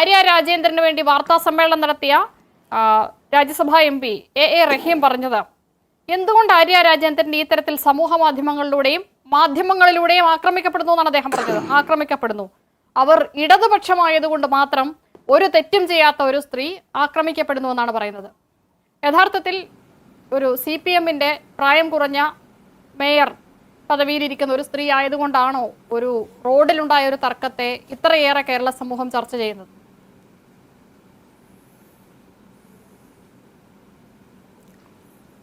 ആര്യ രാജേന്ദ്രന് വേണ്ടി വാർത്താ സമ്മേളനം നടത്തിയ Rajya Sabha M P A A Rahim പറഞ്ഞത് എന്തുകൊണ്ട് ആര്യ രാജേന്ദ്രൻ ഇത്തരത്തിൽ തരത്തിൽ സമൂഹ മാധ്യമങ്ങളിലൂടെയും മാധ്യമങ്ങളിലൂടെയും ആക്രമിക്കപ്പെടുന്നു എന്നാണ് അദ്ദേഹം പറഞ്ഞത്. ആക്രമിക്കപ്പെടുന്നു. അവർ ഇടതുപക്ഷമായതുകൊണ്ട് മാത്രം ഒരു തെറ്റും ചെയ്യാത്ത ഒരു സ്ത്രീ ആക്രമിക്കപ്പെടുന്നു എന്നാണ് പറയുന്നത്. യഥാർത്ഥത്തിൽ ഒരു സി പി എമ്മിന്റെ പ്രായം കുറഞ്ഞ മേയർ പദവിയിലിരിക്കുന്ന ഒരു സ്ത്രീ ആയതുകൊണ്ടാണോ ഒരു റോഡിലുണ്ടായ ഒരു തർക്കത്തെ ഇത്രയേറെ കേരള സമൂഹം ചർച്ച ചെയ്യുന്നത്?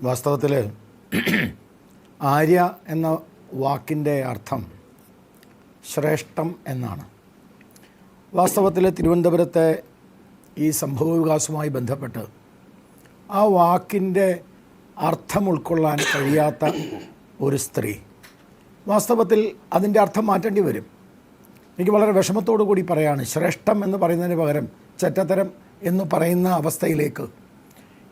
വാസ്തവത്തിൽ ആര്യ എന്ന വാക്കിന്റെ അർത്ഥം ശ്രേഷ്ഠം എന്നാണ്. വാസ്തവത്തിൽ തിരുവനന്തപുരത്തെ ഈ സംഭവ വികാസവുമായി ബന്ധപ്പെട്ട് ആ വാക്കിന്റെ അർത്ഥം ഉൾക്കൊള്ളാൻ കഴിയാത്ത ഒരു സ്ത്രീ. വാസ്തവത്തിൽ അതിന്റെ അർത്ഥം മാറ്റേണ്ടി വരും. എനിക്ക് വളരെ വിഷമത്തോടു കൂടി പറയാണ് ശ്രേഷ്ഠം എന്ന് പറയുന്നതിന് പകരം ചെറ്റത്തരം എന്ന് പറയുന്ന അവസ്ഥയിലേക്ക്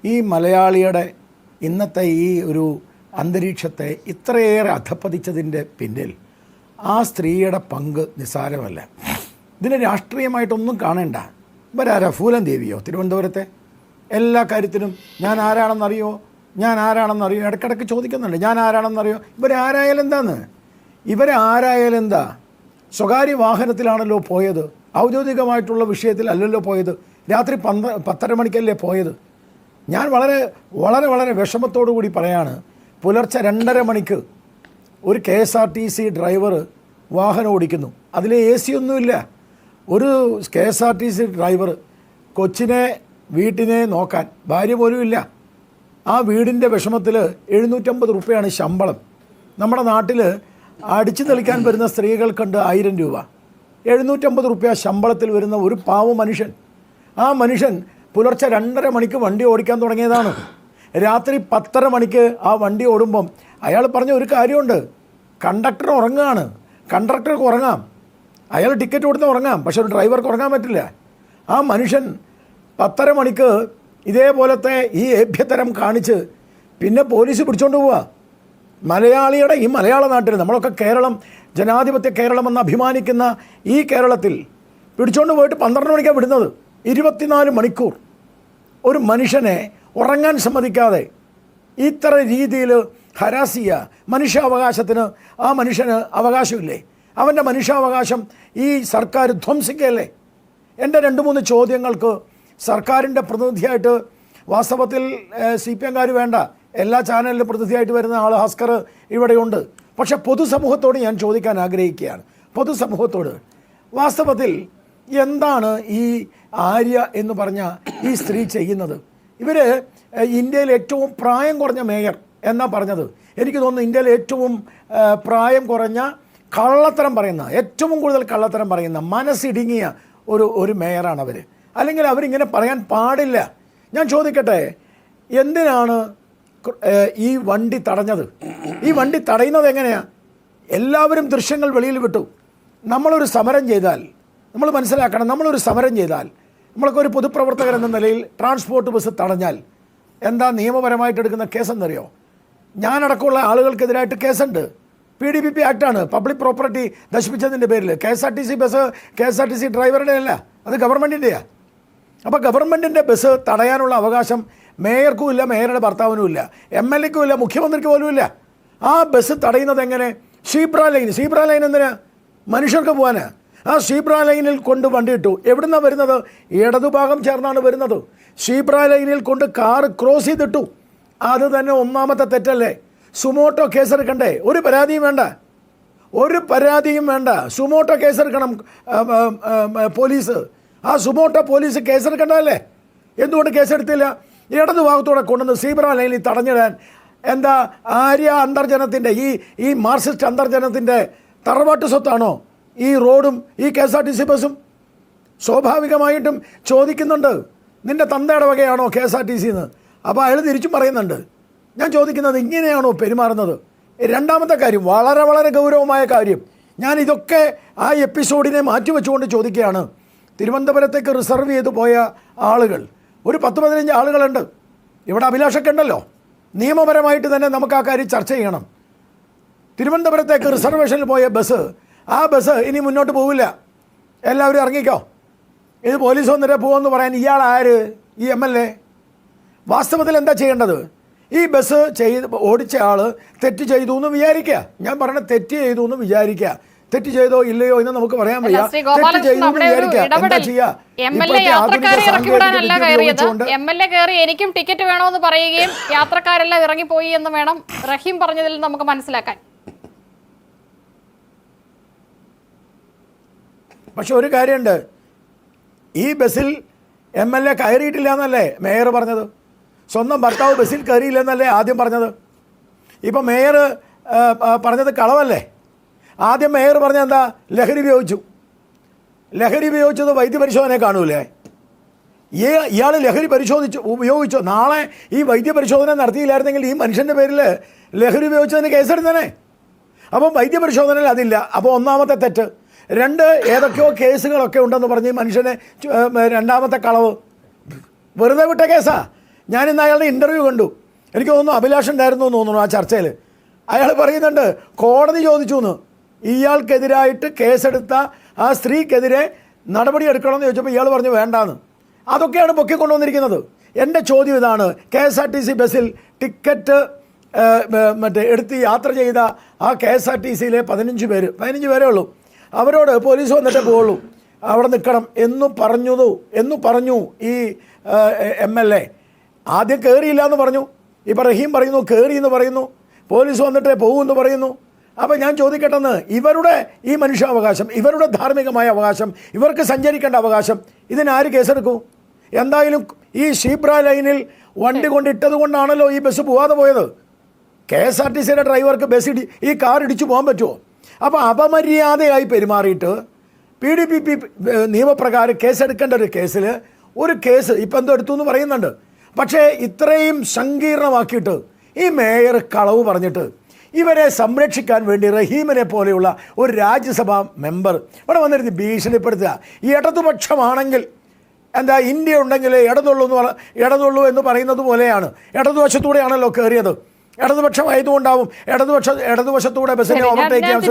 ഈ മലയാളിയുടെ ഇന്നത്തെ ഈ ഒരു അന്തരീക്ഷത്തെ ഇത്രയേറെ അധപ്പതിച്ചതിന്റെ പിന്നിൽ ആ സ്ത്രീയുടെ പങ്ക് നിസ്സാരമല്ല. ഇതിനെ രാഷ്ട്രീയമായിട്ടൊന്നും കാണേണ്ട. ഇവരാരാ? ഫൂലൻ ദേവിയോ തിരുവനന്തപുരത്തെ? എല്ലാ കാര്യത്തിനും ഞാൻ ആരാണെന്നറിയോ? ഞാൻ ആരാണെന്നറിയോ? ഇടയ്ക്കിടയ്ക്ക് ചോദിക്കുന്നുണ്ട്. ഞാൻ ആരാണെന്നറിയോ? ഇവരാരായാലും എന്താന്ന് ഇവരാരായാലും എന്താ? സ്വകാര്യ വാഹനത്തിലാണല്ലോ പോയത്. ഔദ്യോഗികമായിട്ടുള്ള വിഷയത്തിൽ അല്ലല്ലോ പോയത്. രാത്രി പന്ത്ര പത്തര മണിക്കല്ലേ പോയത്. ഞാൻ വളരെ വളരെ വളരെ വിഷമത്തോടു കൂടി പറയാണ് പുലർച്ചെ രണ്ടര മണിക്ക് ഒരു K S R T C driver വാഹനം ഓടിക്കുന്നു. അതിൽ എ സി ഒന്നുമില്ല. ഒരു K S R T C driver കൊച്ചിനെ വീട്ടിനെ നോക്കാൻ ഭാര്യ പോലും ഇല്ല. ആ വീടിന്റെ വിഷമത്തിൽ എഴുന്നൂറ്റമ്പത് റുപ്യയാണ് ശമ്പളം. നമ്മുടെ നാട്ടിൽ അടിച്ചു തെളിക്കാൻ വരുന്ന സ്ത്രീകൾക്കുണ്ട് ആയിരം രൂപ. എഴുന്നൂറ്റമ്പത് റുപ്യ ശമ്പളത്തിൽ വരുന്ന ഒരു പാവ മനുഷ്യൻ. ആ മനുഷ്യൻ പുലർച്ചെ രണ്ടര മണിക്ക് വണ്ടി ഓടിക്കാൻ തുടങ്ങിയതാണ്. രാത്രി പത്തര മണിക്ക് ആ വണ്ടി ഓടുമ്പം അയാൾ പറഞ്ഞ ഒരു കാര്യമുണ്ട്. കണ്ടക്ടർ ഉറങ്ങുകയാണ് കണ്ടക്ടർക്ക് ഉറങ്ങാം. അയാൾ ടിക്കറ്റ് കൊടുത്ത് ഉറങ്ങാം. പക്ഷെ ഒരു ഡ്രൈവർക്ക് ഉറങ്ങാൻ പറ്റില്ല. ആ മനുഷ്യൻ പത്തര മണിക്ക് ഇതേപോലത്തെ ഈ ഏഭ്യതരം കാണിച്ച് പിന്നെ പോലീസ് പിടിച്ചോണ്ട് പോവുക മലയാളിയുടെ ഈ മലയാള നാട്ടിൽ നമ്മളൊക്കെ കേരളം ജനാധിപത്യ കേരളം എന്ന് അഭിമാനിക്കുന്ന ഈ കേരളത്തിൽ പിടിച്ചോണ്ട് പോയിട്ട് പന്ത്രണ്ട് മണിക്കാണ് വിടുന്നത്. ഇരുപത്തിനാല് മണിക്കൂർ. ഒരു മനുഷ്യനെ ഉറങ്ങാൻ സമ്മതിക്കാതെ ഇത്ര രീതിയിൽ ഹരാസ് ചെയ്യുക. മനുഷ്യാവകാശത്തിന് ആ മനുഷ്യന് അവകാശമില്ലേ? അവന്റെ മനുഷ്യാവകാശം ഈ സർക്കാർ ധ്വംസിക്കുകയല്ലേ? എന്റെ രണ്ട് മൂന്ന് ചോദ്യങ്ങൾക്ക് സർക്കാരിന്റെ പ്രതിനിധിയായിട്ട് വാസ്തവത്തിൽ സി പി എംകാർ വേണ്ട. എല്ലാ ചാനലിലും പ്രതിനിധിയായിട്ട് വരുന്ന ആൾ ഹസ്കർ ഇവിടെയുണ്ട്. പക്ഷെ പൊതുസമൂഹത്തോട് ഞാൻ ചോദിക്കാൻ ആഗ്രഹിക്കുകയാണ്. പൊതുസമൂഹത്തോട്. വാസ്തവത്തിൽ എന്താണ് ഈ ആര്യ എന്ന് പറഞ്ഞ ഈ സ്ത്രീ ചെയ്യുന്നത്. ഇവർ ഇന്ത്യയിൽ ഏറ്റവും പ്രായം കുറഞ്ഞ മേയർ എന്നാ പറഞ്ഞത്. എനിക്ക് തോന്നുന്നു ഇന്ത്യയിൽ ഏറ്റവും പ്രായം കുറഞ്ഞ കള്ളത്തരം പറയുന്ന ഏറ്റവും കൂടുതൽ കള്ളത്തരം പറയുന്ന മനസ്സിടുങ്ങിയ ഒരു ഒരു മേയറാണ് അവർ അല്ലെങ്കിൽ അവരിങ്ങനെ പറയാൻ പാടില്ല. ഞാൻ ചോദിക്കട്ടെ എന്തിനാണ് ഈ വണ്ടി തടഞ്ഞത്? ഈ വണ്ടി തടയുന്നത് എങ്ങനെയാണ് എല്ലാവരും ദൃശ്യങ്ങൾ വെളിയിൽ വിട്ടു. നമ്മളൊരു സമരം ചെയ്താൽ നമ്മൾ മനസ്സിലാക്കണം നമ്മളൊരു സമരം ചെയ്താൽ നമ്മളൊക്കെ ഒരു പൊതുപ്രവർത്തകർ എന്ന നിലയിൽ ട്രാൻസ്പോർട്ട് ബസ് തടഞ്ഞാൽ എന്താ നിയമപരമായിട്ട് എടുക്കുന്ന കേസെന്നറിയോ ഞാനടക്കമുള്ള ആളുകൾക്കെതിരായിട്ട് കേസുണ്ട് പി ഡി പി പി ആക്ടാണ് പബ്ലിക് പ്രോപ്പർട്ടി നശിപ്പിച്ചതിന്റെ പേരിൽ K S R T C bus K S R T C ഡ്രൈവറുടെ അല്ല. അത് ഗവൺമെന്റിന്റെയാണ് അപ്പോൾ ഗവൺമെന്റിന്റെ ബസ് തടയാനുള്ള അവകാശം മേയർക്കും ഇല്ല മേയറുടെ ഭർത്താവിനും ഇല്ല. എം എൽ എക്കും ഇല്ല മുഖ്യമന്ത്രിക്ക് പോലും ഇല്ല. ആ ബസ് തടയുന്നത് എങ്ങനെ? ഷീബ്ര ലൈൻ ഷീബ്ര ലൈൻ എന്തിനാ? മനുഷ്യർക്ക് പോകാനാ ആ ഷീബ്ര ലൈനിൽ കൊണ്ട് വണ്ടി ഇട്ടു എവിടുന്നാണ് വരുന്നത്? ഇടതുഭാഗം ചേർന്നാണ് വരുന്നത്. ഷീബ്ര ലൈനിൽ കൊണ്ട് കാർ ക്രോസ് ചെയ്തിട്ടു. അത് തന്നെ ഒന്നാമത്തെ തെറ്റല്ലേ? സുമോട്ടോ കേസെടുക്കണ്ടേ ഒരു പരാതിയും വേണ്ട. ഒരു പരാതിയും വേണ്ട. സുമോട്ടോ കേസെടുക്കണം പോലീസ്. ആ സുമോട്ടോ പോലീസ് കേസെടുക്കണ്ടല്ലേ എന്തുകൊണ്ട് കേസെടുത്തില്ല ഇടതു ഭാഗത്തൂടെ കൊണ്ടുവന്ന് സീബ്ര ലൈനിൽ തടഞ്ഞിടാൻ എന്താ ആര്യ അന്തർജനത്തിന്റെ ഈ ഈ മാർക്സിസ്റ്റ് അന്തർജനത്തിന്റെ തറവാട്ട് സ്വത്താണോ? ഈ റോഡും ഈ K S R T C ബസ്സും സ്വാഭാവികമായിട്ടും ചോദിക്കുന്നുണ്ട് നിന്റെ തന്തയുടെ വകയാണോ കെ എസ് ആർ ടി സിന്ന്? അപ്പോൾ അയാൾ തിരിച്ചും പറയുന്നുണ്ട് ഞാൻ ചോദിക്കുന്നത് ഇങ്ങനെയാണോ പെരുമാറുന്നത്? രണ്ടാമത്തെ കാര്യം വളരെ വളരെ ഗൗരവമായ കാര്യം ഞാൻ ഇതൊക്കെ ആ എപ്പിസോഡിനെ മാറ്റിവെച്ചുകൊണ്ട് ചോദിക്കുകയാണ്. തിരുവനന്തപുരത്തേക്ക് റിസർവ് ചെയ്ത് പോയ ആളുകൾ ഒരു പത്ത് പതിനഞ്ച് ആളുകളുണ്ട്. ഇവിടെ അഭിലാഷൊക്കെ ഉണ്ടല്ലോ. നിയമപരമായിട്ട് തന്നെ നമുക്ക് ആ കാര്യം ചർച്ച ചെയ്യണം. തിരുവനന്തപുരത്തേക്ക് റിസർവേഷനിൽ പോയ ബസ് ആ ബസ് ഇനി മുന്നോട്ട് പോവില്ല. എല്ലാവരും ഇറങ്ങിക്കോ. ഇത് പോലീസ് വന്നിട്ട് പോകുമെന്ന് പറയാൻ ഇയാൾ ആര്? ഈ എം എൽ എ. വാസ്തവത്തിൽ എന്താ ചെയ്യേണ്ടത്? ഈ ബസ് ചെയ്ത് ഓടിച്ച ആൾ തെറ്റ് ചെയ്തു എന്ന് വിചാരിക്കുക. ഞാൻ പറഞ്ഞ തെറ്റ് ചെയ്തു എന്ന് വിചാരിക്കുക. തെറ്റ് ചെയ്തോ ഇല്ലയോ എന്ന് നമുക്ക് പറയാൻ വയ്യ. തെറ്റ് ചെയ്തു വിചാരിക്കുക. എനിക്കും ടിക്കറ്റ് വേണമെന്ന് പറയുകയും യാത്രക്കാരെല്ലാം ഇറങ്ങിപ്പോയി എന്ന് വേണം റഹീം പറഞ്ഞതിൽ നമുക്ക് മനസ്സിലാക്കാൻ. പക്ഷെ ഒരു കാര്യമുണ്ട്. ഈ ബസ്സിൽ എം എൽ എ കയറിയിട്ടില്ല എന്നല്ലേ മേയർ പറഞ്ഞത്? സ്വന്തം ഭർത്താവ് ബസ്സിൽ കയറിയില്ലെന്നല്ലേ ആദ്യം പറഞ്ഞത്? ഇപ്പം മേയർ പറഞ്ഞത് കളവല്ലേ? ആദ്യം മേയർ പറഞ്ഞ എന്താ? ലഹരി ഉപയോഗിച്ചു. ലഹരി ഉപയോഗിച്ചത് വൈദ്യപരിശോധനയെ കാണൂലേ? ഈ ഇയാൾ ലഹരി പരിശോധിച്ചു ഉപയോഗിച്ചോ. നാളെ ഈ വൈദ്യപരിശോധന നടത്തിയില്ലായിരുന്നെങ്കിൽ ഈ മനുഷ്യന്റെ പേരിൽ ലഹരി ഉപയോഗിച്ചതിന് കേസെടുത്തനെ. അപ്പം വൈദ്യപരിശോധനയിൽ അതില്ല. അപ്പോൾ ഒന്നാമത്തെ തെറ്റ്. രണ്ട് ഏതൊക്കെയോ കേസുകളൊക്കെ ഉണ്ടെന്ന് പറഞ്ഞ് മനുഷ്യനെ രണ്ടാമത്തെ കളവ്. വെറുതെ വിട്ട കേസാ. ഞാൻ ഇന്ന് അയാളുടെ ഇന്റർവ്യൂ കണ്ടു. എനിക്ക് തോന്നുന്നു അഭിലാഷ് ഉണ്ടായിരുന്നു എന്ന് തോന്നുന്നു ആ ചർച്ചയിൽ. അയാൾ പറയുന്നുണ്ട് കോടതി ചോദിച്ചു എന്ന് ഇയാൾക്കെതിരായിട്ട് കേസെടുത്ത ആ സ്ത്രീക്കെതിരെ നടപടി എടുക്കണമെന്ന് ചോദിച്ചപ്പോൾ ഇയാൾ പറഞ്ഞു വേണ്ടാന്ന്. അതൊക്കെയാണ് പൊക്കിക്കൊണ്ടുവന്നിരിക്കുന്നത് എന്റെ ചോദ്യം ഇതാണ്. K S R T C ബസ്സിൽ ടിക്കറ്റ് മറ്റേ എടുത്ത് യാത്ര ചെയ്ത ആ കെ എസ് ആർ ടി സിയിലെ പതിനഞ്ച് പേര് പതിനഞ്ച് പേരേ ഉള്ളൂ. അവരോട് പോലീസ് വന്നിട്ടേ പോകുള്ളൂ അവിടെ നിൽക്കണം. എന്നു പറഞ്ഞതു എന്നു പറഞ്ഞു ഈ എം എൽ എ. ആദ്യം കയറിയില്ല എന്ന് പറഞ്ഞു. ഇപ്പം റഹീം പറയുന്നു കയറി എന്ന് പറയുന്നു. പോലീസ് വന്നിട്ടേ പോകുമെന്ന് പറയുന്നു. അപ്പോൾ ഞാൻ ചോദിക്കട്ടെന്ന് ഇവരുടെ ഈ മനുഷ്യാവകാശം ഇവരുടെ ധാർമ്മികമായ അവകാശം ഇവർക്ക് സഞ്ചരിക്കേണ്ട അവകാശം ഇതിനാര് കേസെടുക്കൂ? എന്തായാലും ഈ ഷീബ്ര ലൈനിൽ വണ്ടി കൊണ്ടിട്ടത് കൊണ്ടാണല്ലോ ഈ ബസ് പോവാതെ പോയത്. കെ എസ് ആർ ടി സിയുടെ ഡ്രൈവർക്ക് ബസ് ഇടി ഈ കാർ ഇടിച്ചു പോകാൻ പറ്റുമോ അപ്പോൾ അപമര്യാദയായി പെരുമാറിയിട്ട് പി ഡി പി പി നിയമപ്രകാരം കേസെടുക്കേണ്ട ഒരു കേസിൽ ഒരു കേസ് ഇപ്പം എന്തോ എടുത്തു എന്ന് പറയുന്നുണ്ട്. പക്ഷേ ഇത്രയും സങ്കീർണമാക്കിയിട്ട് ഈ മേയർ കളവ് പറഞ്ഞിട്ട് ഇവരെ സംരക്ഷിക്കാൻ വേണ്ടി റഹീമിനെ പോലെയുള്ള ഒരു രാജ്യസഭാ മെമ്പർ ഇവിടെ വന്നിരുന്ന് ഭീഷണിപ്പെടുത്തുക. ഈ ഇടതുപക്ഷമാണെങ്കിൽ എന്താ ഇന്ത്യ ഉണ്ടെങ്കിൽ ഇടതുള്ളൂ എന്ന് പറ ഇടതുള്ളൂ എന്ന് പറയുന്നത് പോലെയാണ്. ഇടതുവശത്തൂടെയാണല്ലോ കയറിയത് ഇടതുപക്ഷം ആയതുകൊണ്ടാവും ഇടതുപക്ഷ ഇടതുവശത്തൂടെ ബസ്സിനെ ഓവർടേക്ക് ചെയ്യാൻ